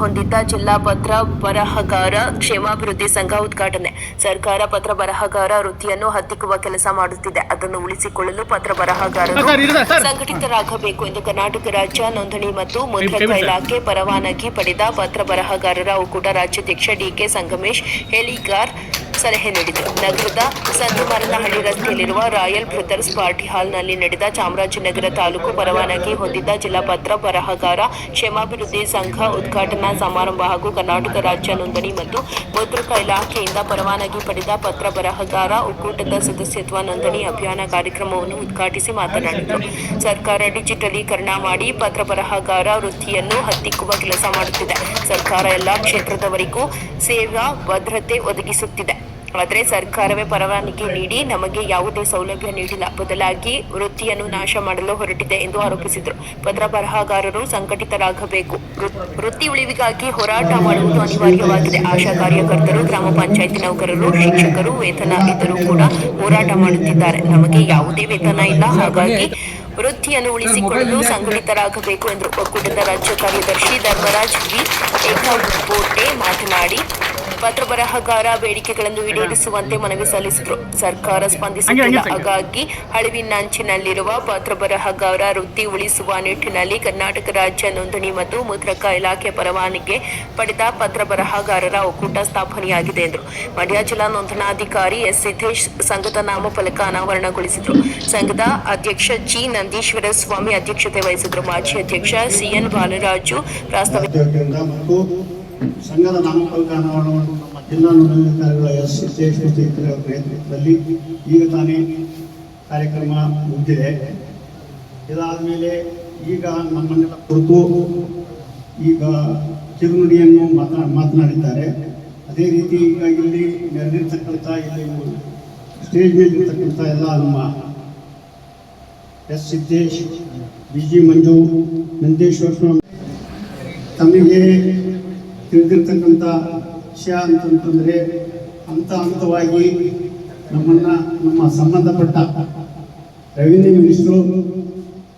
ಹೊಂದಿದ್ದ ಜಿಲ್ಲಾ ಪತ್ರ ಬರಹಗಾರ ಕ್ಷೇಮಾಭಿವೃದ್ಧಿ ಸಂಘ ಉದ್ಘಾಟನೆ. ಸರ್ಕಾರ ಪತ್ರ ಬರಹಗಾರ ವೃತ್ತಿಯನ್ನು ಹತ್ತಿಕ್ಕುವ ಕೆಲಸ ಮಾಡುತ್ತಿದೆ. ಅದನ್ನು ಉಳಿಸಿಕೊಳ್ಳಲು ಪತ್ರ ಬರಹಗಾರರು. ಸಂಘಟಿತರಾಗಬೇಕು ಎಂದು ಕರ್ನಾಟಕ ರಾಜ್ಯ ನೋಂದಣಿ ಮತ್ತು ಮುದ್ರಣ ಇಲಾಖೆ ಪರವಾನಗಿ ಪಡೆದ ಪತ್ರ ಬರಹಗಾರರ ಒಕ್ಕೂಟ ರಾಜ್ಯಾಧ್ಯಕ್ಷ ಡಿಕೆ ಸಂಗಮೇಶ್ ಹೇಳಿಗಾರ್ ಸಲಹೆ ನೀಡಿದರು ನಗರದ ಸಂತಮಾರನಹಳ್ಳಿ ರಸ್ತೆಯಲ್ಲಿರುವ ರಾಯಲ್ ಬ್ರದರ್ಸ್ ಪಾರ್ಟಿ ಹಾಲ್ನಲ್ಲಿ ನಡೆದ ಚಾಮರಾಜನಗರ ತಾಲೂಕು ಪರವಾನಗಿ ಹೊಂದಿದ್ದ ಜಿಲ್ಲಾ ಪತ್ರ ಬರಹಗಾರ ಕ್ಷೇಮಾಭಿವೃದ್ಧಿ ಸಂಘ ಉದ್ಘಾಟನಾ ಸಮಾರಂಭ ಹಾಗೂ ಕರ್ನಾಟಕ ರಾಜ್ಯ ನೋಂದಣಿ ಮತ್ತು ಮುದ್ರಕ ಇಲಾಖೆಯಿಂದ ಪರವಾನಗಿ ಪಡೆದ ಪತ್ರ ಬರಹಗಾರ ಒಕ್ಕೂಟದ ಸದಸ್ಯತ್ವ ನೋಂದಣಿ ಅಭಿಯಾನ ಕಾರ್ಯಕ್ರಮವನ್ನು ಉದ್ಘಾಟಿಸಿ ಮಾತನಾಡಿದರು. ಸರ್ಕಾರ ಡಿಜಿಟಲೀಕರಣ ಮಾಡಿ ಪತ್ರ ಬರಹಗಾರ ವೃತ್ತಿಯನ್ನು ಹತ್ತಿಕ್ಕುವ ಕೆಲಸ ಮಾಡುತ್ತಿದೆ. ಸರ್ಕಾರ ಎಲ್ಲಾ ಕ್ಷೇತ್ರದವರಿಗೂ ಸೇವಾ ಭದ್ರತೆ ಒದಗಿಸುತ್ತಿದೆ. ಆದರೆ ಸರ್ಕಾರವೇ ಪರವಾನಗಿ ನೀಡಿ ನಮಗೆ ಯಾವುದೇ ಸೌಲಭ್ಯ ನೀಡಿಲ್ಲ. ಬದಲಾಗಿ ವೃತ್ತಿಯನ್ನು ನಾಶ ಮಾಡಲು ಹೊರಟಿದೆ ಎಂದು ಆರೋಪಿಸಿದರು. ಪತ್ರ ಬರಹಗಾರರು ಸಂಘಟಿತರಾಗಬೇಕು. ವೃತ್ತಿ ಉಳಿವಿಗಾಗಿ ಹೋರಾಟ ಮಾಡುವುದು ಅನಿವಾರ್ಯವಾಗಿದೆ. ಆಶಾ ಕಾರ್ಯಕರ್ತರು, ಗ್ರಾಮ ಪಂಚಾಯತಿ ನೌಕರರು, ಶಿಕ್ಷಕರು ವೇತನ ಇದ್ದರೂ ಕೂಡ ಹೋರಾಟ ಮಾಡುತ್ತಿದ್ದಾರೆ. ನಮಗೆ ಯಾವುದೇ ವೇತನ ಇಲ್ಲ. ಹಾಗಾಗಿ ವೃತ್ತಿಯನ್ನು ಉಳಿಸಿಕೊಳ್ಳಲು ಸಂಘಟಿತರಾಗಬೇಕು ಎಂದು ಒಕ್ಕೂಟದ ರಾಜ್ಯ ಕಾರ್ಯದರ್ಶಿ ಧರ್ಮರಾಜ್ ವಿ. ಏಕಬೋಟೆ ಮಾತನಾಡಿ ಪತ್ರ ಬರಹಗಾರ ಬೇಡಿಕೆಗಳನ್ನು ಈಡೇರಿಸುವಂತೆ ಮನವಿ ಸಲ್ಲಿಸಿದರು. ಸರ್ಕಾರ ಸ್ಪಂದಿಸುತ್ತಿಲ್ಲ ಹಾಗಾಗಿ ಅಳಿವಿನಂಚಿನಲ್ಲಿರುವ ಪತ್ರ ಬರಹಗಾರ ವೃತ್ತಿ ಉಳಿಸುವ ನಿಟ್ಟಿನಲ್ಲಿ ಕರ್ನಾಟಕ ರಾಜ್ಯ ನೋಂದಣಿ ಮತ್ತು ಮುದ್ರಕ ಇಲಾಖೆ ಪರವಾನಗಿ ಪಡೆದ ಪತ್ರ ಬರಹಗಾರರ ಒಕ್ಕೂಟ ಸ್ಥಾಪನೆಯಾಗಿದೆ ಎಂದರು. ಮಂಡ್ಯ ಜಿಲ್ಲಾ ನೋಂದಣಾಧಿಕಾರಿ ಎಸ್ ಸಿದ್ದೇಶ್ ಸಂಘದ ನಾಮಫಲಕ ಅನಾವರಣಗೊಳಿಸಿದರು. ಸಂಘದ ಅಧ್ಯಕ್ಷ ಜಿ ನಂದೀಶ್ವರ ಸ್ವಾಮಿ ಅಧ್ಯಕ್ಷತೆ ವಹಿಸಿದರು. ಮಾಜಿ ಅಧ್ಯಕ್ಷ ಸಿಎನ್ ಬಾಲರಾಜು ಪ್ರಾಸ್ತಾವಿಕ ಸಂಘದ ನಾಮಫಲಕರಣವನ್ನು ನಮ್ಮ ಜಿಲ್ಲಾ ನೋಂದಣಿಕಾರಿಗಳ ಎಸ್ ಚೈತ್ರ ನೇತೃತ್ವದಲ್ಲಿ ಈಗ ತಾನೇ ಕಾರ್ಯಕ್ರಮ ಮುಗಿದಿದೆ. ಇದಾದ ಮೇಲೆ ಈಗ ನಮ್ಮನ್ನೆಲ್ಲ ಕುರಿತು ಈಗ ಕಿರುನುಡಿಯನ್ನು ಮಾತನಾ ಮಾತನಾಡಿದ್ದಾರೆ. ಅದೇ ರೀತಿ ಈಗ ಇಲ್ಲಿ ನೆರೆದಿರ್ತಕ್ಕಂಥ ಇಲ್ಲಿ ಸ್ಟೇಜ್ ಮೇಲೆ ಇರ್ತಕ್ಕಂಥ ಎಲ್ಲ ನಮ್ಮ S Siddesh B G Manju, Nandeshwara Swamy ತಮಗೆ ತಿಳಿದಿರ್ತಕ್ಕಂಥ ವಿಷಯ ಅಂತಂತಂದರೆ ಹಂತ ಹಂತವಾಗಿ ನಮ್ಮನ್ನು, ನಮ್ಮ ಸಂಬಂಧಪಟ್ಟ ರೆವಿನ್ಯೂ ಮಿನಿಸ್ಟ್ರು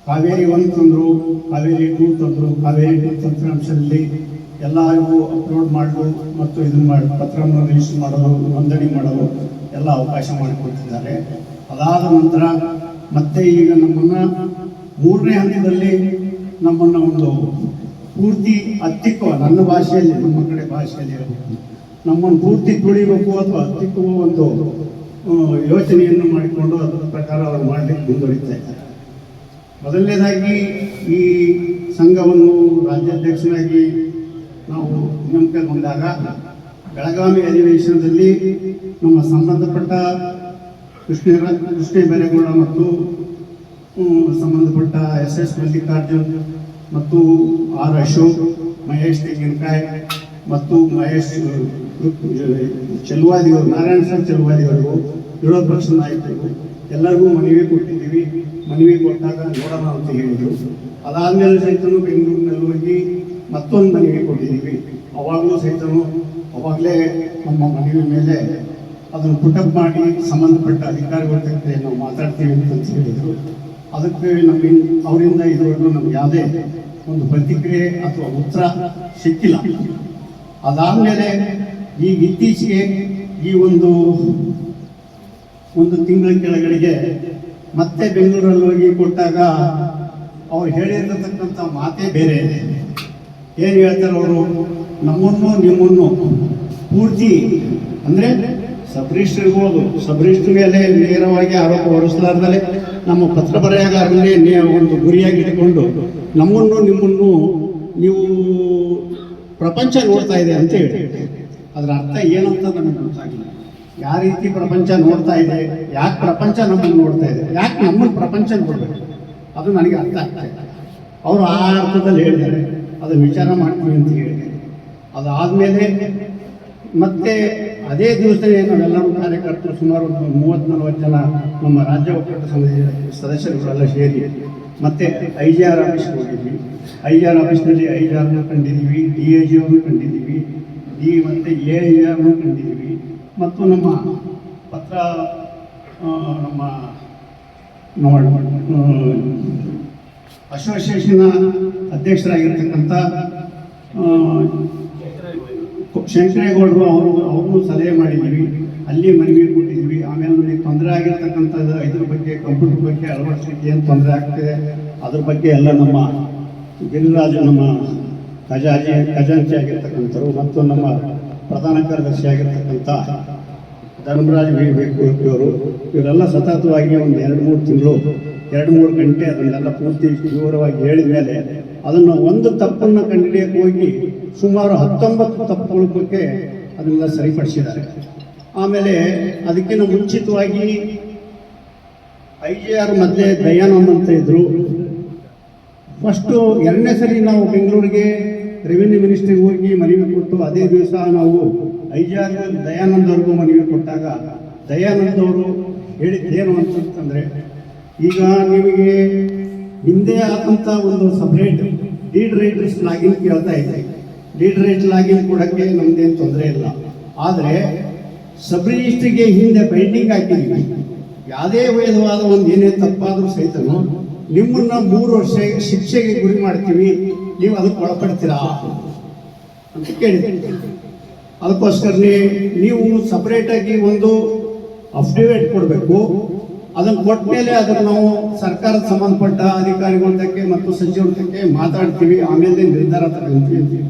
ಕಾವೇರಿ ಒನ್ ತಂದರು, ಕಾವೇರಿ ಟೂ ತಂದರು, ಕಾವೇರಿ ಟೂ ತಂತ್ರಾಂಶದಲ್ಲಿ ಎಲ್ಲರಿಗೂ ಅಪ್ಲೋಡ್ ಮಾಡಲು ಮತ್ತು ಇದನ್ನು ಮಾಡಿ, ಪತ್ರವನ್ನು ರಿಜಿಸ್ಟರ್ ಮಾಡಲು, ನೋಂದಣಿ ಮಾಡಲು ಎಲ್ಲ ಅವಕಾಶ ಮಾಡಿಕೊಡ್ತಿದ್ದಾರೆ ಅದಾದ ನಂತರ ಮತ್ತೆ ಈಗ ನಮ್ಮನ್ನು ಮೂರನೇ ಹಂತದಲ್ಲಿ ನಮ್ಮನ್ನು ಒಂದು ಪೂರ್ತಿ ಹತ್ತಿಕ್ಕುವ ನನ್ನ ಭಾಷೆಯಲ್ಲಿ, ನಮ್ಮ ಕಡೆ ಭಾಷೆಯಲ್ಲಿ ನಮ್ಮನ್ನು ಪೂರ್ತಿ ತುಳಿಬೇಕು ಅಥವಾ ಹತ್ತಿಕ್ಕುವ ಒಂದು ಯೋಚನೆಯನ್ನು ಮಾಡಿಕೊಂಡು ಅದರ ಪ್ರಕಾರ ಅವರು ಮಾಡಲಿಕ್ಕೆ ಮುಂದುವರಿತಾ ಇದ್ದಾರೆ. ಮೊದಲನೇದಾಗಿ ಈ ಸಂಘವನ್ನು ರಾಜ್ಯಾಧ್ಯಕ್ಷರಾಗಿ ನಾವು ನೇಮಕಗೊಂಡಾಗ ಬೆಳಗಾವಿ ಅಧಿವೇಶನದಲ್ಲಿ ನಮ್ಮ ಸಂಬಂಧಪಟ್ಟ ಕೃಷ್ಣ ಕೃಷ್ಣ ಬೈರೇಗೌಡ ಮತ್ತು ಸಂಬಂಧಪಟ್ಟ ಎಸ್ ಎಸ್ ಮಲ್ಲಿಕಾರ್ಜುನ್ ಮತ್ತು ಆರ್ ಅಶೋಕ್, ಮಹೇಶ್ ತೆಂಗಿನಕಾಯಿ ಮತ್ತು ಮಹೇಶ್ ಚೆಲುವಾದಿಯವರು, ನಾರಾಯಣ ಸರ್ ಚೆಲುವಾದಿಯವರಿಗೂ ವಿರೋಧ ಪಕ್ಷ ನಾಯಕರಿಗೂ ಎಲ್ಲರಿಗೂ ಮನವಿ ಕೊಟ್ಟಿದ್ದೀವಿ. ಮನವಿ ಕೊಟ್ಟಾಗ ನೋಡೋಣ ಅಂತ ಹೇಳಿದರು. ಅದಾದ್ಮೇಲೆ ಸಹಿತನು ಬೆಂಗಳೂರಿನಲ್ಲಿ ಹೋಗಿ ಮತ್ತೊಂದು ಮನವಿ ಕೊಟ್ಟಿದ್ದೀವಿ. ಅವಾಗಲೂ ಸಹಿತನು ಅವಾಗಲೇ ನಮ್ಮ ಮನವಿ ಮೇಲೆ ಅದನ್ನು ಪುಟಪ್ ಮಾಡಿ ಸಂಬಂಧಪಟ್ಟ ಅಧಿಕಾರಿಗಳ ಜೊತೆ ನಾವು ಮಾತಾಡ್ತೀವಿ ಅಂತ ಹೇಳಿದರು. ಅದಕ್ಕೆ ನಮ್ಮ ಅವರಿಂದ ಇದುವರೆಗೂ ನಮ್ಗೆ ಯಾವುದೇ ಒಂದು ಪ್ರತಿಕ್ರಿಯೆ ಅಥವಾ ಉತ್ತರ ಸಿಕ್ಕಿಲ್ಲ. ಅದಾದಮೇಲೆ ಈಗ ಇತ್ತೀಚೆಗೆ ಈ ಒಂದು ಒಂದು ತಿಂಗಳ ಕೆಳಗಡೆಗೆ ಮತ್ತೆ ಬೆಂಗಳೂರಲ್ಲಿ ಹೋಗಿ ಕೊಟ್ಟಾಗ ಅವ್ರು ಹೇಳಿರತಕ್ಕಂಥ ಮಾತೇ ಬೇರೆ. ಏನು ಹೇಳ್ತಾರೆ ಅವರು ನಮ್ಮನ್ನು, ನಿಮ್ಮನ್ನು ಪೂರ್ತಿ ಅಂದರೆ ಸಬ್ರಿಸ್ಟ್ ಇರ್ಬೋದು ಮೇಲೆ ನೇರವಾಗಿ ಆರೋಪ ಹೊರಿಸಲಾರ್ದಲೆ ನಮ್ಮ ಪತ್ರ ಬರೆಯಗಾರನ್ನೇ ಒಂದು ಗುರಿಯಾಗಿ ಇಟ್ಟುಕೊಂಡು ನಮ್ಮನ್ನು ನಿಮ್ಮನ್ನು ನೀವು ಪ್ರಪಂಚ ನೋಡ್ತಾ ಇದೆ ಅಂತ ಹೇಳಿ. ಅದರ ಅರ್ಥ ಏನಂತ ನಮಗೆ ಗೊತ್ತಾಗಿಲ್ಲ. ಯಾವ ರೀತಿ ಪ್ರಪಂಚ ನೋಡ್ತಾ ಇದೆ, ಯಾಕೆ ಪ್ರಪಂಚ ನಮ್ಮನ್ನು ನೋಡ್ತಾ ಇದೆ, ಯಾಕೆ ನಮ್ಮನ್ನು ಪ್ರಪಂಚ ನೋಡಬೇಕು? ಅದು ನನಗೆ ಅರ್ಥ ಆಗ್ತಾ ಅವರು ಆ ಅರ್ಥದಲ್ಲಿ ಹೇಳಿದ್ದಾರೆ ಅದನ್ನು ವಿಚಾರ ಮಾಡ್ತೀವಿ ಅಂತ ಹೇಳಿದ್ದಾರೆ ಅದಾದಮೇಲೆ ಮತ್ತೆ ಅದೇ ದಿವಸವೇ ನಾವೆಲ್ಲರೂ ಕಾರ್ಯಕರ್ತರು ಸುಮಾರು ಒಂದು ಮೂವತ್ತು ನಲವತ್ತು ಜನ ನಮ್ಮ ರಾಜ್ಯ ಒಕ್ಕೂಟ ಸಮಿತಿ ಸದಸ್ಯರುಗಳೆಲ್ಲ ಸೇರಿ ಮತ್ತೆ ಐ ಜಿ ಆರ್ ಆಫೀಸ್ಗೆ ಹೋಗಿದ್ವಿ. ಐ ಜಿ ಆರ್ ಆಫೀಸ್ನಲ್ಲಿ ಐ ಜಿ ಆರ್ನ ಕಂಡಿದ್ದೀವಿ, ಡಿ ಎ ಜಿ ಅವ್ರನ್ನ ಕಂಡಿದ್ದೀವಿ, ಡಿ ಮತ್ತು ಎ ಐ ಆರ್ನ ಕಂಡಿದ್ದೀವಿ. ಮತ್ತು ನಮ್ಮ ಪತ್ರ ನಮ್ಮ ಅಸೋಸಿಯೇಷನ್ನ ಅಧ್ಯಕ್ಷರಾಗಿರ್ತಕ್ಕಂಥ ಶಂಕರೇಗೌಡರು ಅವರು ಅವರು ಸಲಹೆ ಮಾಡಿದ್ದೀವಿ. ಅಲ್ಲಿ ಮನವಿ ಕೊಟ್ಟಿದ್ವಿ ಆಮೇಲೆ ನಮಗೆ ತೊಂದರೆ ಆಗಿರ್ತಕ್ಕಂಥದ್ದು ಇದ್ರ ಬಗ್ಗೆ ಕಂಪ್ಯೂಟರ್ ಬಗ್ಗೆ ಅಳವಡಿಸಲಿಕ್ಕೆ ಏನು ತೊಂದರೆ ಆಗ್ತಿದೆ? ಅದ್ರ ಬಗ್ಗೆ ಎಲ್ಲ ನಮ್ಮ ಗಿರಿರಾಜು ನಮ್ಮ ಖಜಾಜಿ ಖಜಾಂಚಿ ಆಗಿರ್ತಕ್ಕಂಥವ್ರು ಮತ್ತು ನಮ್ಮ ಪ್ರಧಾನ ಕಾರ್ಯದರ್ಶಿ ಆಗಿರ್ತಕ್ಕಂಥ ಧರ್ಮರಾಜ್ ಇವರು ಇವರೆಲ್ಲ ಸತತವಾಗಿ ಒಂದು ಎರಡು ಮೂರು ತಿಂಗಳು, ಎರಡು ಮೂರು ಗಂಟೆ ಅದನ್ನೆಲ್ಲ ಪೂರ್ತಿ ವಿವರವಾಗಿ ಹೇಳಿದ ಮೇಲೆ ಅದನ್ನು ಒಂದು ತಪ್ಪನ್ನು ಕಂಡುಹಿಡಿಯಕ್ಕೆ ಹೋಗಿ ಸುಮಾರು ಹತ್ತೊಂಬತ್ತು ತಪ್ಪುಗಳ ಬಗ್ಗೆ ಅದನ್ನೆಲ್ಲ ಸರಿಪಡಿಸಿದ್ದಾರೆ. ಆಮೇಲೆ ಅದಕ್ಕಿಂತ ಮುಂಚಿತವಾಗಿ ಐ ಜಿ ಆರ್ ಮಧ್ಯೆ ದಯಾನಂದ್ ಅಂತ ಇದ್ರು. ಫಸ್ಟು ಎರಡನೇ ಸರಿ ನಾವು ಬೆಂಗಳೂರಿಗೆ ರೆವಿನ್ಯೂ ಮಿನಿಸ್ಟ್ರಿಗೆ ಹೋಗಿ ಮನವಿ ಕೊಟ್ಟು ಅದೇ ದಿವಸ ನಾವು ಐ ಜಿ ಆರ್ ದಯಾನಂದ್ ಅವ್ರಿಗೂ ಮನವಿ ಕೊಟ್ಟಾಗ ದಯಾನಂದ್ ಅವರು ಹೇಳಿದ್ದೇನು ಅಂತಂತಂದರೆ, ಈಗ ನಿಮಗೆ ಹಿಂದೆ ಆದಂಥ ಒಂದು ಸಪ್ರೇಟ್ ಲೀಡ್ ರೈಟರ್ಸ್ ಲಾಗಿನ್ ಕೇಳ್ತಾ ಇದೆ ಲೀಡ್ ಆಗಿ ಕೊಡೋಕ್ಕೆ ನಮ್ದೇನು ತೊಂದರೆ ಇಲ್ಲ. ಆದರೆ ಸಬ್ ರಿಜಿಸ್ಟ್ರಿಗೆ ಹಿಂದೆ ಬೈಂಡಿಂಗ್ ಹಾಕಿದ್ವಿ. ಯಾವುದೇ ವಿಧವಾದ ಒಂದು ಏನೇ ತಪ್ಪಾದರೂ ಸಹಿತನು ನಿಮ್ಮನ್ನ ಮೂರು ವರ್ಷ ಶಿಕ್ಷೆಗೆ ಗುರಿ ಮಾಡ್ತೀವಿ. ನೀವು ಅದಕ್ಕೆ ಒಳಪಡ್ತೀರಾ? ಅಂತ ಕೇಳಿದೆ ಅದಕ್ಕೋಸ್ಕರನೇ ನೀವು ಸಪ್ರೇಟಾಗಿ ಒಂದು ಅಫಿಡೇವಿಟ್ ಕೊಡಬೇಕು. ಅದನ್ನು ಕೊಟ್ಟ ಮೇಲೆ ಅದನ್ನು ನಾವು ಸರ್ಕಾರದ ಸಂಬಂಧಪಟ್ಟ ಅಧಿಕಾರಿಗಳಕ್ಕೆ ಮತ್ತು ಸಚಿವರ ಮಾತಾಡ್ತೀವಿ. ಆಮೇಲೆ ನಿರ್ಧಾರ ತಗೊಂತೀವಿ ಅಂತೀವಿ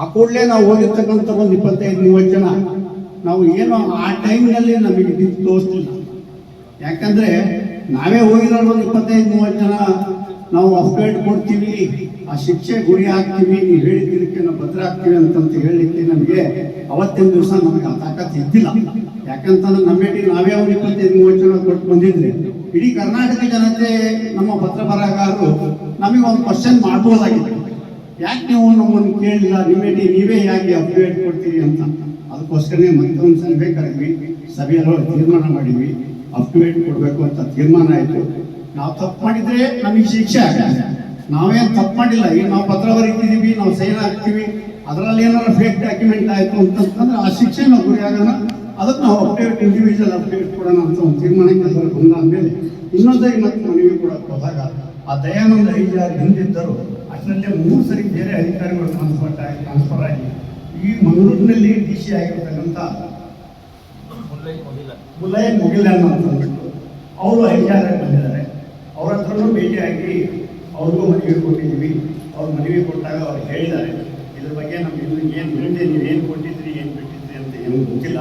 ಆ ಕೂಡಲೇ ನಾವು ಹೋಗಿರ್ತಕ್ಕಂಥ ಒಂದು ಇಪ್ಪತ್ತೈದು, ಮೂವತ್ತು ಜನ, ನಾವು ಏನು ಆ ಟೈಮ್ನಲ್ಲಿ ನಮಗೆ ಬಿದ್ದು ತೋರಿಸ್ತಿಲ್ಲ ಯಾಕಂದ್ರೆ ನಾವೇ ಹೋಗಿರೋರು ಒಂದು ಇಪ್ಪತ್ತೈದು, ಮೂವತ್ತು ಜನ, ನಾವು ಅಪ್ಡೇಟ್ ಕೊಡ್ತೀವಿ, ಆ ಶಿಕ್ಷೆ ಗುರಿ ಹಾಕ್ತೀವಿ, ನೀವು ಹೇಳಿದ್ದಕ್ಕೆ ನಾವು ಭದ್ರ ಆಗ್ತೀವಿ ಅಂತಂತ ಹೇಳಲಿಕ್ಕೆ ನಮಗೆ ಅವತ್ತಿನ ದಿವಸ ನಮಗೆ ಆ ತಾಕತ್ತು ಇದ್ದಿಲ್ಲ. ಯಾಕಂತಂದ್ರೆ ನಮ್ಮೇಟಿ ನಾವೇ ಒಂದು ಇಪ್ಪತ್ತೈದು, ಮೂವತ್ತು ಜನ ಕೊಟ್ಟು ಬಂದಿದ್ರೆ, ಇಡೀ ಕರ್ನಾಟಕ ಜನತೆ ನಮ್ಮ ಪತ್ರ ಬರಹಗಾರರು ನಮಗೆ ಒಂದು ಕ್ವಶನ್ ಮಾಡ್ಬೋದಾಗಿತ್ತು. ಯಾಕೆ ನೀವು ನಮ್ಮನ್ನು ಕೇಳಿಲ್ಲ? ನಿಮಗೆ ನೀವೇ ಯಾಕೆ ಅಪ್ಡೇಟ್ ಕೊಡ್ತೀರಿ ಅಂತ? ಅದಕ್ಕೋಸ್ಕರನೇ ಮತ್ತೊಂದು ಸಭೆ ಕರೆದ್ವಿ ಸಭೆಯಲ್ಲಿ ತೀರ್ಮಾನ ಮಾಡಿದ್ವಿ. ಅಪ್ಡೇಟ್ ಕೊಡಬೇಕು ಅಂತ ತೀರ್ಮಾನ ಆಯಿತು. ನಾವು ತಪ್ಪು ಮಾಡಿದರೆ ನಮಗೆ ಶಿಕ್ಷೆ ಆಗುತ್ತೆ ನಾವೇನು ತಪ್ಪು ಮಾಡಿಲ್ಲ. ಈಗ ನಾವು ಪತ್ರ ಬರೀತಿದ್ದೀವಿ, ನಾವು ಸೈನ್ ಹಾಕ್ತೀವಿ. ಅದರಲ್ಲಿ ಏನಾದ್ರು ಫೇಕ್ ಡಾಕ್ಯುಮೆಂಟ್ ಆಯಿತು ಅಂತಂದ್ರೆ ಆ ಶಿಕ್ಷೆ ನಾವು ಗುರಿ ಆಗೋಣ ಅದಕ್ಕೆ ನಾವು ಅಪ್ಡೇಟ್ ಇಂಡಿವಿಜುವಲ್ ಅಪ್ಡೇಟ್ ಕೊಡೋಣ ಅಂತ ಒಂದು ತೀರ್ಮಾನಕ್ಕೆ ಬಂದಾದ ಬಂದಾದ್ಮೇಲೆ ಇನ್ನೊಂದಾಗಿ ಮತ್ತೆ ಮನವಿ ಕೊಡೋಕ್ಕೆ ಹೋದಾಗ ಆ ದಯಾನಂದ ಐದಾರು ಹಿಂದಿದ್ದರು. ಅದರಲ್ಲೇ ಮೂರು ಸರಿ ಬೇರೆ ಅಧಿಕಾರಿಗಳು ಟ್ರಾನ್ಸ್ಫರ್ ಆಗಿ ಟ್ರಾನ್ಸ್ಫರ್ ಆಗಿ ಈ ಮಂಗಳೂರಿನಲ್ಲಿ ಡಿ ಸಿ ಆಗಿರ್ತಕ್ಕಂಥ ಮುಲೈ ಮುಗಿಲನ್ ಅಂತ ಅಂದ್ಬಿಟ್ಟು ಅವರು ಐದಾರ ಬಂದಿದ್ದಾರೆ. ಅವ್ರ ಹತ್ರನೂ ಭೇಟಿಯಾಗಿ ಅವ್ರಿಗೂ ಮನವಿ ಕೊಟ್ಟಿದ್ದೀವಿ. ಅವ್ರ ಮನವಿ ಕೊಟ್ಟಾಗ ಅವ್ರು ಹೇಳಿದ್ದಾರೆ. ಇದ್ರ ಬಗ್ಗೆ ನಮ್ಗೆ ಇನ್ನು ಏನು ಹೇಳಿದೆ ನೀವು ಏನು ಕೊಟ್ಟಿದ್ರಿ ಏನು ಬಿಟ್ಟಿದ್ರಿ ಅಂತ ಏನು ಗೊತ್ತಿಲ್ಲ.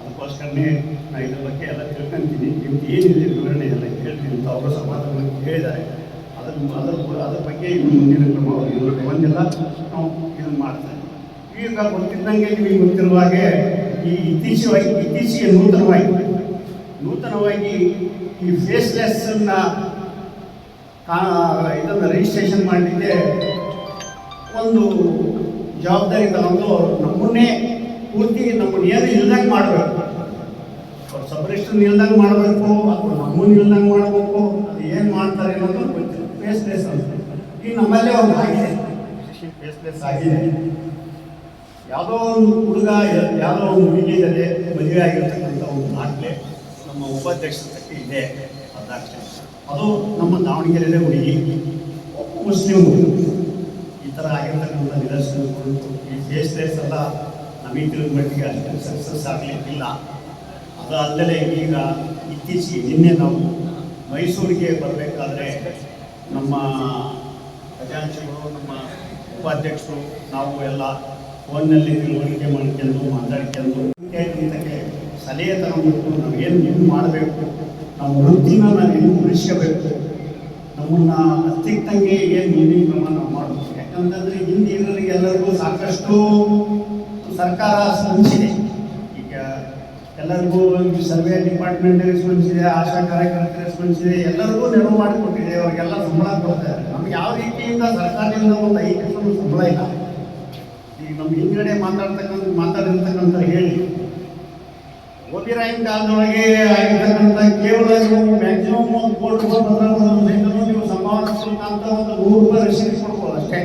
ಅದಕ್ಕೋಸ್ಕರನೇ ನಾನು ಇದ್ರ ಬಗ್ಗೆ ಎಲ್ಲ ತಿಳ್ಕೊಂತೀನಿ. ನಿಮ್ಗೆ ಏನಿದೆ ವಿವರಣೆ ಎಲ್ಲ ಹೇಳ್ತೀನಿ ಅಂತ ಅವರು ಸಮಾಧಾನ ಹೇಳಿದ್ದಾರೆ. ಅದ್ರ ಅದರ ಅದ್ರ ಬಗ್ಗೆ ಮುಂದಿನ ಕ್ರಮ ಇವನ್ನೆಲ್ಲ ನಾವು ಇದನ್ನು ಮಾಡ್ತಾರೆ ಈಗ ಗೊತ್ತಿದ್ದಂಗೆ ನಿಮಗೆ ಗೊತ್ತಿರುವ ಹಾಗೆ ಈ ಇತ್ತೀಚೆಗೆ ಇತ್ತೀಚೆಗೆ ನೂತನವಾಗಿ ನೂತನವಾಗಿ ಈ ಅನ್ನ ಇದನ್ನು ರಿಜಿಸ್ಟ್ರೇಷನ್ ಮಾಡಲಿಕ್ಕೆ ಒಂದು ಜವಾಬ್ದಾರಿ ತಗೊಂಡು ನಮ್ಮನ್ನೇ ಪೂರ್ತಿ ನಮ್ಮನ್ನ ಏನು ಇಲ್ದಂಗೆ ಮಾಡಬೇಕು. ಸಪರೇಷನ್ ಇಲ್ದಂಗೆ ಮಾಡಬೇಕು, ಅಥವಾ ನಮ್ಮನ್ನು ಇಲ್ದಂಗೆ ಮಾಡಬೇಕು, ಅದು ಏನು ಮಾಡ್ತಾರೆ ಅನ್ನೋದು ಫೇಸ್ಲೆಸ್ ಅಂತ. ಈಗ ನಮ್ಮಲ್ಲೇ ಒಂದು ಆಗಿದೆ ಫೇಸ್ಲೆಸ್ ಆಗಿದೆ. ಯಾವುದೋ ಒಂದು ಹುಡುಗ, ಯಾವುದೋ ಒಂದು ಹುಡುಗಿ ಜೊತೆ ಮದುವೆ ಆಗಿರ್ತಕ್ಕಂಥ ಒಂದು ದಾಖಲೆ ನಮ್ಮ ಉಪಾಧ್ಯಕ್ಷತೆ ಇದೆ. ಆ ಅದು ನಮ್ಮ ದಾವಣಗೆರೆಯಲ್ಲೇ ಹುಡುಗಿ ಮುಸ್ಲಿಂ ಈ ಥರ ಆಗಿರ್ತಕ್ಕಂಥ ನಿದರ್ಶನಗಳು ಈ ಫೇಸ್ಲೆಸ್ ಎಲ್ಲ ನಮಗೆ ತಿಳಿದ ಮಟ್ಟಿಗೆ ಅಷ್ಟು ಸಕ್ಸಸ್ ಆಗಲಿಕ್ಕಿಲ್ಲ. ಅದು ಅಲ್ಲದೆ ಈಗ ಇತ್ತೀಚೆಗೆ ನಿನ್ನೆ ನಾವು ಮೈಸೂರಿಗೆ ಬರಬೇಕಾದ್ರೆ ನಮ್ಮ ಖಜಾಂಚಿಗಳು ನಮ್ಮ ಉಪಾಧ್ಯಕ್ಷರು, ನಾವು ಎಲ್ಲ ಫೋನ್ನಲ್ಲಿ ತಿಳುವಳಿಕೆ ಮಾಡ್ಕೊಂಡು ಮಾತಾಡ್ಕೊಂಡು ಇದಕ್ಕೆ ಸಲಹೆ ತಗೊಂಡ್ಬಿಟ್ಟು ನಾವು ಏನು ಮಾಡಬೇಕು, ನಮ್ಮ ವೃತ್ತಿನ ಏನು ಉಳಿಸ್ಕೋಬೇಕು, ನಮ್ಮನ್ನ ಅತ್ತಿತ್ತಂಗೆ ಏನು ನೀತಿ ಕ್ರಮ ನಾವು ಮಾಡಬೇಕು. ಯಾಕಂತಂದ್ರೆ ಹಿಂದಿನರಿಗೆ ಎಲ್ಲರಿಗೂ ಸಾಕಷ್ಟು ಸರ್ಕಾರ ಈಗ ಎಲ್ಲರಿಗೂ ಸರ್ವೆ ಡಿಪಾರ್ಟ್ಮೆಂಟ್ ಸ್ಪಂದಿಸಿದೆ ಆಶಾ ಕಾರ್ಯಕರ್ತರಿಗೆ ಸ್ಪಂದಿಸಿದೆ ಎಲ್ಲರಿಗೂ ನೆರವು ಮಾಡಿಕೊಟ್ಟಿದೆ, ಅವರಿಗೆಲ್ಲ ಸಂಬಳ ಕೊಡ್ತಾರೆ ನಮ್ಗೆ ಯಾವ ರೀತಿಯಿಂದ ಸರ್ಕಾರದಿಂದ ಒಂದು ಐದು ಸಂಬಳ ಇಲ್ಲ. ಈಗ ನಮ್ಮ ಹಿಂದ್ಗಡೆ ಮಾತಾಡ್ತಕ್ಕಂಥ ಮಾತಾಡಿರ್ತಕ್ಕಂಥ ಹೇಳಿ ಓಬಿರಾಯನ್ ಕಾಲದೊಳಗೆ ಆಗಿರ್ತಕ್ಕಂಥ ಕೇವಲ ಮ್ಯಾಕ್ಸಿಮಮ್ ಒಂದು ಕೋಟಿ ರೂಪಾಯಿ ನೀವು ಸಂಭಾವನಾ ಒಂದು ನೂರು ರೂಪಾಯಿ ರಸೀದಿ ಕೊಡ್ಬೋದು ಅಷ್ಟೇ.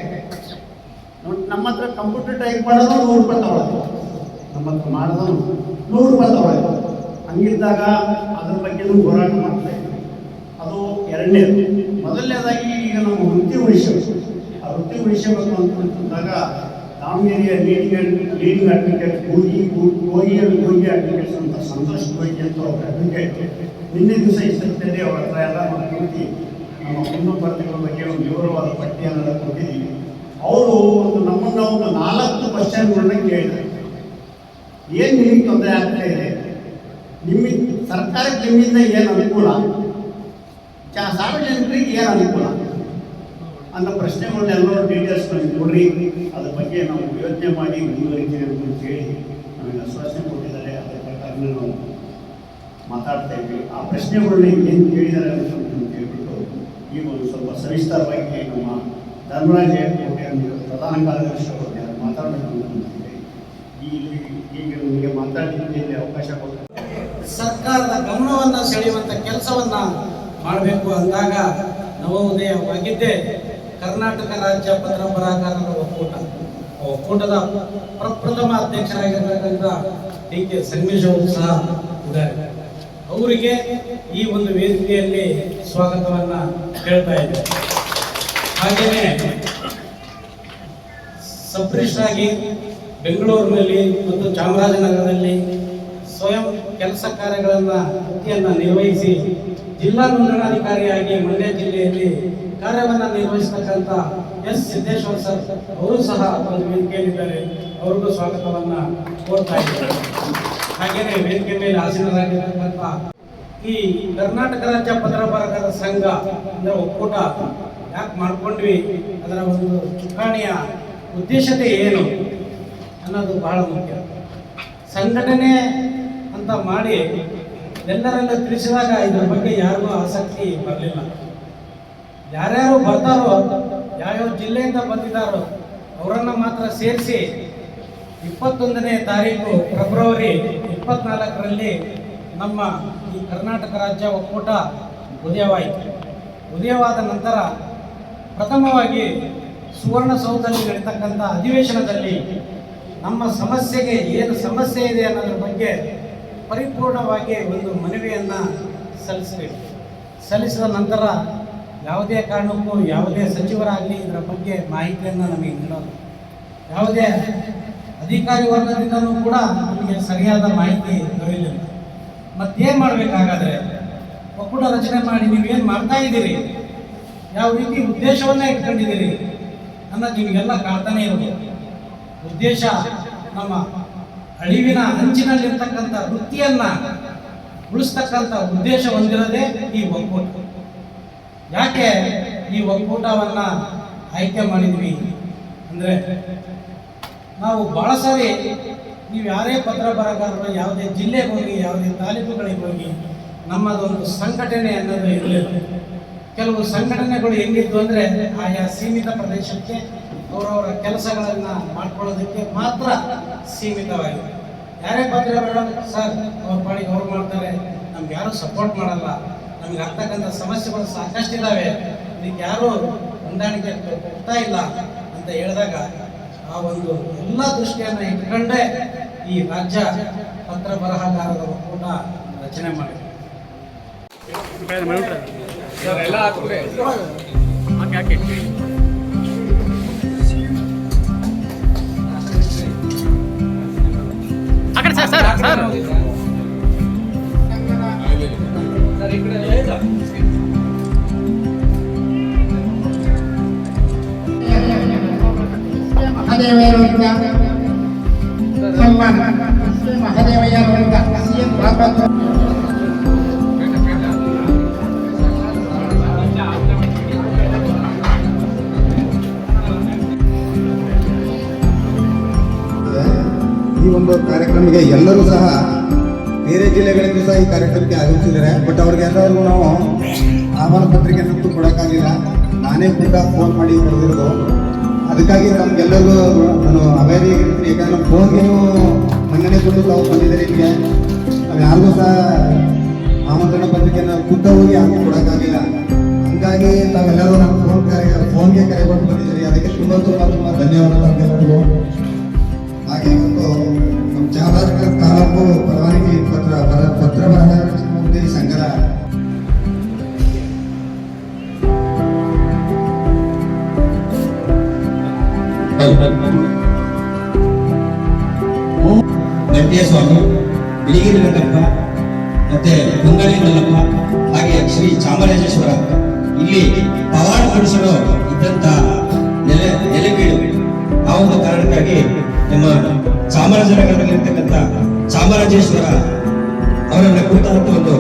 ನಮ್ಮ ಹತ್ರ ಕಂಪ್ಯೂಟರ್ ಟೈಪ್ ಮಾಡೋದು ನೂರು ರೂಪಾಯಿ ತಗೊಳ್ಳೋದು ನಮ್ಮ ಮಾಡಿದ್ರು ಮಾಡೋದು ನೂರು ರೂಪಾಯಿ ಹಂಗಿದ್ದಾಗ ಅದ್ರ ಬಗ್ಗೆನೂ ಹೋರಾಟ ಮಾಡ್ತಾ ಅದು ಎರಡನೇದು. ಮೊದಲನೇದಾಗಿ ಈಗ ನಾವು ವೃತ್ತಿ ಉಳಿಸಬೇಕು. ಆ ವೃತ್ತಿ ಉಳಿಸಬೇಕು ಅಂತಂದಾಗ ದಾವಣಗೆರೆಯ ಲೀಡಿಂಗ್ ಲೀಡಿಂಗ್ ಅಡ್ವೊಕೇಟ್ ಹೋಗಿ ಹೋಗಿಯಲ್ಲಿ ಹೋಗಿ ಅಡ್ವೊಕೇಟ್ಸ್ ಅಂತ ಸಂತೋಷ್ ಹೋಗಿ ಅಂತ ಅವ್ರ ಅಡ್ವೊಕೇಟ್ ನಿನ್ನೆ ದಿವಸ ಇಷ್ಟದಲ್ಲಿ ಅವ್ರ ಹತ್ರ ಎಲ್ಲ ಮಾತನಾಡಿ ನಮ್ಮ ಕುಂದುಪರ್ತಿಗಳ ಬಗ್ಗೆ ಒಂದು ವಿವರವಾದ ಪಟ್ಟಿಯನ್ನೆಲ್ಲ ಕೊಟ್ಟಿದ್ದೀವಿ. ಅವರು ಒಂದು ನಮ್ಮನ್ನು ಒಂದು ನಾಲ್ಕು ಕ್ವಶನ್ಗಳನ್ನ ಕೇಳಿದ್ದಾರೆ. ಏನು ನಿಮಗೆ ತೊಂದರೆ ಆಗ್ತಾ ಇದೆ? ನಿಮ್ಮ ಸರ್ಕಾರಕ್ಕೆ ನಿಮ್ಮಿಂದ ಏನು ಅನುಕೂಲ? ಸಾರ್ವಜನಿಕರಿಗೆ ಏನು ಅನುಕೂಲ? ಅನ್ನೋ ಪ್ರಶ್ನೆಗಳನ್ನ ಎಲ್ಲರೂ ಡೀಟೇಲ್ಸ್ ಕೊಡ್ರಿ ಅದ್ರ ಬಗ್ಗೆ ನಾವು ಯೋಚನೆ ಮಾಡಿ ಮುಂದುವರಿತೀವಿ ಅಂತ ಹೇಳಿ ನಮಗೆ ಆಶ್ವಾಸನೆ ಕೊಟ್ಟಿದ್ದಾರೆ. ಅದರ ಪ್ರಕಾರ ನಾವು ಮಾತಾಡ್ತಾ ಇದ್ವಿ ಆ ಪ್ರಶ್ನೆಗಳನ್ನ ಏನು ಕೇಳಿದ್ದಾರೆ ಅಂತ ಹೇಳ್ಬಿಟ್ಟು ಈಗ ಒಂದು ಸ್ವಲ್ಪ ಸವಿಸ್ತಾರವಾಗಿ ನಮ್ಮ ಧರ್ಮರಾಜ ಪ್ರಧಾನ ಕಾರ್ಯದರ್ಶಿ ಅವರು ಮಾತಾಡಬೇಕು ಅಂತ ಮಾತಾಡಲಿಕ್ಕೆ ಅವಕಾಶ ಕೊಡ್ತಾರೆ. ಸರ್ಕಾರದ ಗಮನವನ್ನ ಸೆಳೆಯುವಂತ ಕೆಲಸವನ್ನ ಮಾಡಬೇಕು ಅಂದಾಗ ನವೋದಯವಾಗಿದ್ದೇ ಕರ್ನಾಟಕ ರಾಜ್ಯ ಪತ್ರ ಬರಹಗಾರರ ಒಕ್ಕೂಟ ಒಕ್ಕೂಟದ ಪ್ರಪ್ರಥಮ ಅಧ್ಯಕ್ಷರಾಗಿರ್ತಕ್ಕಂಥ ಡಿ ಕೆ ಸಂಗಮೇಶ್ ಅವರು ಸಹ ಇದ್ದಾರೆ. ಅವರಿಗೆ ಈ ಒಂದು ವೇದಿಕೆಯಲ್ಲಿ ಸ್ವಾಗತವನ್ನ ಹೇಳ್ತಾ ಇದ್ದಾರೆ ಹಾಗೆಯೇ ಸಬ್ರಿಸ್ಟಾಗಿ ಬೆಂಗಳೂರಿನಲ್ಲಿ ಮತ್ತು ಚಾಮರಾಜನಗರದಲ್ಲಿ ಸ್ವಯಂ ಕೆಲಸ ಕಾರ್ಯಗಳನ್ನು ವೃತ್ತಿಯನ್ನು ನಿರ್ವಹಿಸಿ ಜಿಲ್ಲಾ ನೋಂದಣಾಧಿಕಾರಿಯಾಗಿ ಮಂಡ್ಯ ಜಿಲ್ಲೆಯಲ್ಲಿ ಕಾರ್ಯವನ್ನು ನಿರ್ವಹಿಸತಕ್ಕಂಥ ಎಸ್ ಸಿದ್ದೇಶ್ವರ ಸರ್ ಅವರು ಸಹ ಒಂದು ವೇದಿಕೆಯಲ್ಲಿದ್ದಾರೆ. ಅವ್ರಿಗೂ ಸ್ವಾಗತವನ್ನು ಕೋರ್ತಾ ಇದ್ದಾರೆ ಹಾಗೆಯೇ ವೇದಿಕೆ ಮೇಲೆ ಆಸೀನರಾಗಿರ್ತಕ್ಕಂಥ ಈ ಕರ್ನಾಟಕ ರಾಜ್ಯ ಬರಹಗಾರರ ಸಂಘ ಅಂದರೆ ಒಕ್ಕೂಟ ಯಾಕೆ ಮಾಡ್ಕೊಂಡ್ವಿ? ಅದರ ಒಂದು ಚುಕ್ಕಾಣಿಯ ಉದ್ದೇಶತೆ ಏನು? ಅನ್ನೋದು ಬಹಳ ಮುಖ್ಯ. ಸಂಘಟನೆ ಅಂತ ಮಾಡಿ ಎಲ್ಲರನ್ನ ತಿಳಿಸಿದಾಗ ಇದ್ರ ಬಗ್ಗೆ ಯಾರಿಗೂ ಆಸಕ್ತಿ ಬರಲಿಲ್ಲ. ಯಾರ್ಯಾರು ಬರ್ತಾರೋ, ಯಾವ್ಯಾವ ಜಿಲ್ಲೆಯಿಂದ ಬಂದಿದ್ದಾರೋ, ಅವರನ್ನು ಮಾತ್ರ ಸೇರಿಸಿ ಇಪ್ಪತ್ತೊಂದನೇ ತಾರೀಕು ಫೆಬ್ರವರಿ ಇಪ್ಪತ್ನಾಲ್ಕರಲ್ಲಿ ನಮ್ಮ ಈ ಕರ್ನಾಟಕ ರಾಜ್ಯ ಒಕ್ಕೂಟ ಉದಯವಾಯಿತು. ಉದಯವಾದ ನಂತರ ಪ್ರಥಮವಾಗಿ ಸುವರ್ಣಸೌಧದಲ್ಲಿ ನಡೀತಕ್ಕಂಥ ಅಧಿವೇಶನದಲ್ಲಿ ನಮ್ಮ ಸಮಸ್ಯೆಗೆ ಏನು ಸಮಸ್ಯೆ ಇದೆ ಅನ್ನೋದ್ರ ಬಗ್ಗೆ ಪರಿಪೂರ್ಣವಾಗಿ ಒಂದು ಮನವಿಯನ್ನು ಸಲ್ಲಿಸಬೇಕು. ಸಲ್ಲಿಸಿದ ನಂತರ ಯಾವುದೇ ಕಾರಣಕ್ಕೂ ಯಾವುದೇ ಸಚಿವರಾಗಲಿ ಇದರ ಬಗ್ಗೆ ಮಾಹಿತಿಯನ್ನು ನಮಗೆ ನೀಡೋದು. ಯಾವುದೇ ಅಧಿಕಾರಿ ವರ್ಗದಿಂದಲೂ ಕೂಡ ನಮಗೆ ಸರಿಯಾದ ಮಾಹಿತಿ ದೊರೆಯಲಿಲ್ಲ. ಮತ್ತೇನು ಮಾಡಬೇಕಾಗಾದರೆ? ಒಕ್ಕೂಟ ರಚನೆ ಮಾಡಿ ನೀವೇನು ಮಾಡ್ತಾ ಇದ್ದೀರಿ? ಯಾವ ರೀತಿ ಉದ್ದೇಶವನ್ನೇ ಇಟ್ಕೊಂಡಿದ್ದೀರಿ ಅನ್ನೋದು ನಿಮಗೆಲ್ಲ ಕಾಡ್ತಾನೆ ಇರೋದು ಉದ್ದೇಶ ನಮ್ಮ ಅಳಿವಿನ ಅಂಚಿನಲ್ಲಿರ್ತಕ್ಕಂಥ ವೃತ್ತಿಯನ್ನ ಉಳಿಸ್ತಕ್ಕಂಥ ಉದ್ದೇಶ ಹೊಂದಿರೋದೇ ಈ ಒಕ್ಕೂಟ. ಯಾಕೆ ಈ ಒಕ್ಕೂಟವನ್ನ ಆಯ್ಕೆ ಮಾಡಿದ್ವಿ ಅಂದ್ರೆ ನಾವು ಬಹಳ ಸಾರಿ ನೀವು ಯಾರೇ ಪತ್ರ ಬರಗಾರರು, ಯಾವುದೇ ಜಿಲ್ಲೆಗೆ ಹೋಗಿ, ಯಾವುದೇ ತಾಲೂಕುಗಳಿಗೆ ಹೋಗಿ, ನಮ್ಮದೊಂದು ಸಂಘಟನೆ ಅನ್ನೋದು ಇರಲಿಲ್ಲ. ಕೆಲವು ಸಂಘಟನೆಗಳು ಹೆಂಗಿತ್ತು ಅಂದ್ರೆ ಆಯಾ ಸೀಮಿತ ಪ್ರದೇಶಕ್ಕೆ ಅವರವರ ಕೆಲಸಗಳನ್ನ ಮಾಡ್ಕೊಳ್ಳೋದಕ್ಕೆ ಮಾತ್ರ ಸೀಮಿತವಾಗಿದೆ. ಯಾರೇ ಪತ್ರ ಬೇಡ ಸರ್, ಅವ್ರ ಪಾಡಿಗೆ ಅವ್ರು ಮಾಡ್ತಾರೆ. ನಮ್ಗೆ ಯಾರು ಸಪೋರ್ಟ್ ಮಾಡಲ್ಲ. ನಮ್ಗೆ ಆಗ್ತಕ್ಕಂಥ ಸಮಸ್ಯೆಗಳು ಸಾಕಷ್ಟು ಇದ್ದಾವೆ ಇದಕ್ಕೆ ಯಾರು ಹೊಂದಾಣಿಕೆ ಕೊಡ್ತಾ ಇಲ್ಲ ಅಂತ ಹೇಳಿದಾಗ ಆ ಒಂದು ಎಲ್ಲ ದೃಷ್ಟಿಯನ್ನ ಇಟ್ಕೊಂಡೇ ಈ ರಾಜ್ಯ ಪತ್ರ ಬರಹಗಾರರ ಒಕ್ಕೂಟ ರಚನೆ ಮಾಡಿದೆ. ಎಲ್ಲ sir sir sir Mahadevaiah Mahadevaiah ಒಂದು ಕಾರ್ಯಕ್ರಮಕ್ಕೆ ಎಲ್ಲರೂ ಸಹ ಬೇರೆ ಜಿಲ್ಲೆಗಳಿಂದ ಸಹ ಈ ಕಾರ್ಯಕ್ರಮಕ್ಕೆ ಆಗಮಿಸಿದ್ದಾರೆ. ಬಟ್ ಅವ್ರಿಗೆಲ್ಲರಿಗೂ ನಾವು ಆಹ್ವಾನ ಪತ್ರಿಕೆಯನ್ನು ಕೊಡೋಕ್ಕಾಗಿಲ್ಲ. ನಾನೇ ಕೂಡ ಫೋನ್ ಮಾಡಿ ಬರೆದಿರೋದು. ಅದಕ್ಕಾಗಿ ನಮಗೆಲ್ಲರಿಗೂ ನಾನು ಅವೇರಿ ಯಾಕಂದ್ರೆ ಫೋನ್ಗೆ ಮನ್ನಣೆ ಕೊಟ್ಟು ತಾವು ಬಂದಿದ್ದಾರೆ ನಿಮಗೆ. ನಾವು ಯಾರಿಗೂ ಸಹ ಆಮಂತ್ರಣ ಪತ್ರಿಕೆಯನ್ನು ಖುದ್ದ ಹೋಗಿ ಯಾರಿಗೂ ಕೊಡೋಕ್ಕಾಗಿಲ್ಲ. ಹಂಗಾಗಿ ನಾವೆಲ್ಲರೂ ನಮ್ಮ ಫೋನ್ ಕರೆ ಫೋನ್ಗೆ ಕರೆ ಕೊಟ್ಟು ಬಂದಿದ್ದೀರಿ. ಅದಕ್ಕೆ ತುಂಬ ತುಂಬ ತುಂಬ ಧನ್ಯವಾದ. ಹಾಗೆ ಒಂದು ನಮ್ಮ ಚಾಮರಾಜನಗರ ತಾಲೂಕು ಪರವಾನಗಿ ಪತ್ರ ಪದ ಪತ್ರ ಬರಹಗಾರರ ಸಂಘದ ಸ್ವಾಮಿ ಬಿಳಿಗಿರಿ ರಂಗಪ್ಪ ಮತ್ತೆ ಕುಂಗಳಿ ಮಲ್ಲಪ್ಪ, ಹಾಗೆ ಶ್ರೀ ಚಾಮರಾಜೇಶ್ವರ. ಇಲ್ಲಿ ಪವಾಡ ಪುರುಷರು ಇದ್ದಂತ ನೆಲೆ, ನೆಲೆಬೀಡು. ಆ ಒಂದು ಕಾರಣಕ್ಕಾಗಿ ನಮ್ಮ ಚಾಮರಾಜನಗರದಲ್ಲಿರ್ತಕ್ಕಂಥ ಚಾಮರಾಜೇಶ್ವರ ಅವರನ್ನ ಕುರಿತಾದ ಒಂದು